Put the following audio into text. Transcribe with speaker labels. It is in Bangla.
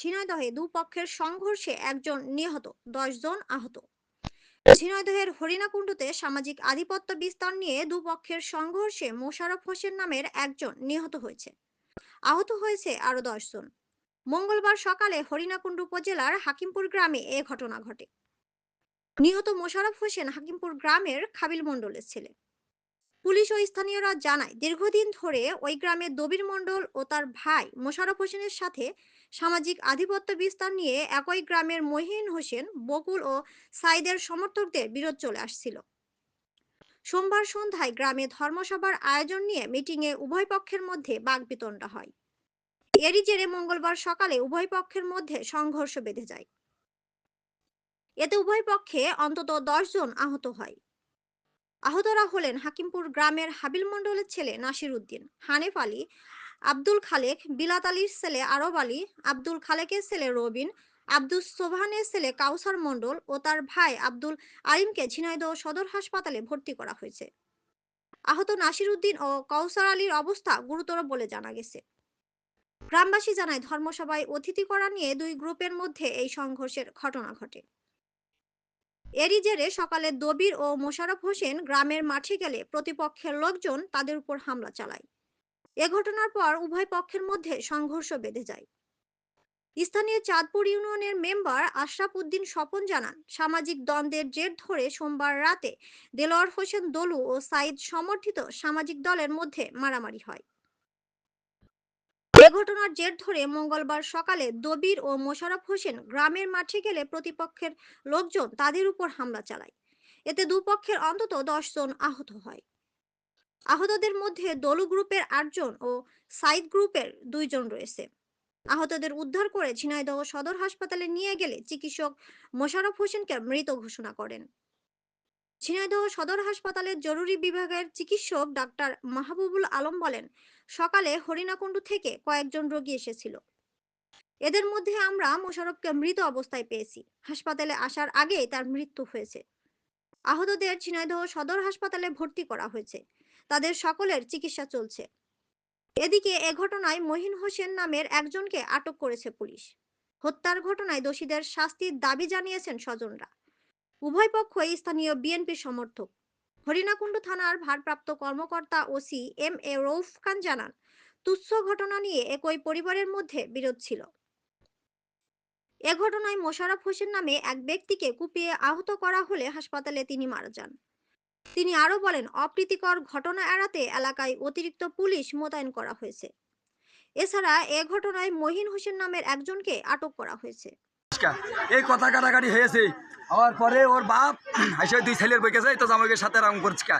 Speaker 1: ঝিনাইদহে দুপক্ষের সংঘর্ষে একজন নিহত জন আহত। ঝিনাইদহের হরিণাকুণ্ডুতে সামাজিক আধিপত্য বিস্তার নিয়ে দুপক্ষের সংঘর্ষে মোশারফ হোসেন নামের একজন নিহত হয়েছে। আহত হয়েছে আরও জন। মঙ্গলবার সকালে হরিণাকুণ্ডু উপজেলার হাকিমপুর গ্রামে এ ঘটনা ঘটে। নিহত মোশারফ হোসেন হাকিমপুর গ্রামের খাবিল মণ্ডলের ছেলে। পুলিশ ও স্থানীয়রা জানায়, দীর্ঘদিন ধরে ওই গ্রামের দবির মণ্ডল ও তার ভাই মোশাররফ হোসেনের সাথে সামাজিক আধিপত্য বিস্তার নিয়ে একই গ্রামের মহিন হোসেন, বকুল ও সাইদের সমর্থকদের বিরোধ চলে আসছিল। সোমবার সন্ধ্যায় গ্রামে ধর্মসভার আয়োজন নিয়ে মিটিংয়ে উভয় পক্ষের মধ্যে বাগবিতণ্ডা হয়। এরই জেরে মঙ্গলবার সকালে উভয় পক্ষের মধ্যে সংঘর্ষ বেঁধে যায়। এতে উভয় পক্ষে অন্তত দশ জন আহত হয়। আহতরা হলেন হাকিমপুর গ্রামের হাবিল মণ্ডলের ছেলে নাসির উদ্দিন, হানেফ আলী, আব্দুল খালেক, বিলাত আলীর ছেলে আরব আলী, আব্দুল খালেকের ছেলে রবিন আব্দুল সোভানের ছেলে কাউসার মণ্ডল ও তার ভাই আব্দুল আলিমকে ঝিনাইদহ সদর হাসপাতালে ভর্তি করা হয়েছে। আহত নাসির উদ্দিন ও কাউসার আলীর অবস্থা গুরুতর বলে জানা গেছে। গ্রামবাসী জানায়, ধর্মসভায় অতিথি করা নিয়ে দুই গ্রুপের মধ্যে এই সংঘর্ষের ঘটনা ঘটে। এরই জেরে সকালে দবির ও মোশারফ হোসেন গ্রামের মাঠে গেলে প্রতিপক্ষের লোকজন তাদের উপর হামলা চালায়। এ ঘটনার পর উভয় পক্ষের মধ্যে সংঘর্ষ বেঁধে যায়। স্থানীয় চাঁদপুর ইউনিয়নের মেম্বার আশরাফ উদ্দিন স্বপন জানান, সামাজিক দ্বন্দ্বের জের ধরে সোমবার রাতে দেলোয়ার হোসেন দলু ও সাইদ সমর্থিত সামাজিক দলের মধ্যে মারামারি হয়। এ ঘটনার জের ধরে মঙ্গলবার সকালে দবির ও মোশাররফ হোসেন গ্রামের মাঠে গেলে প্রতিপক্ষের লোকজন তাদের উপর হামলা চালায়। এতে দুপক্ষের অন্তত দশ জন আহত হয়। আহতদের মধ্যে দলু গ্রুপের আটজন ও সাইদ গ্রুপের দুইজন রয়েছে। আহতদের উদ্ধার করে ঝিনাইদহ সদর হাসপাতালে নিয়ে গেলে চিকিৎসক মোশারফ হোসেনকে মৃত ঘোষণা করেন। ঝিনাইদহ সদর হাসপাতালের জরুরি বিভাগের চিকিৎসক ডাক্তার মাহবুবুল আলম বলেন, সকালে হরিণাকুণ্ডু থেকে কয়েকজন রোগী এসেছিল। এদের মধ্যে আমরা মোশাররফকে মৃত অবস্থায় পেয়েছি। হাসপাতালে আসার আগেই তার মৃত্যু হয়েছে। আহতদের ঝিনাইদহ সদর হাসপাতালে ভর্তি করা হয়েছে। তাদের সকলের চিকিৎসা চলছে। এদিকে এ ঘটনায় মহিন হোসেন নামের একজনকে আটক করেছে পুলিশ। হত্যার ঘটনায় দোষীদের শাস্তির দাবি জানিয়েছেন স্বজনরা। উভয় পক্ষই স্থানীয় বিএনপি সমর্থক। হরিণাকুণ্ড থানার ভারপ্রাপ্ত কর্মকর্তা OC M A Rouf Khan জানান, তুচ্ছ ঘটনা নিয়ে একই পরিবারের মধ্যে বিরোধ ছিল। এ ঘটনায় মোশাররফ হোসেন নামে এক ব্যক্তিকে কুপিয়ে আহত করা হলে হাসপাতালে তিনি মারা যান। তিনি আরও বলেন, অপ্রীতিকর ঘটনা এড়াতে এলাকায় অতিরিক্ত পুলিশ মোতায়েন করা হয়েছে। এছাড়া এ ঘটনায় মহিন হোসেন নামের একজনকে আটক করা হয়েছে।
Speaker 2: এই কথা কাটাকাটি হয়েছে। হওয়ার পরে ওর বাপ এসে দুই ছেলের বইকে যায় তো আমাকে সাথে রাম করছে।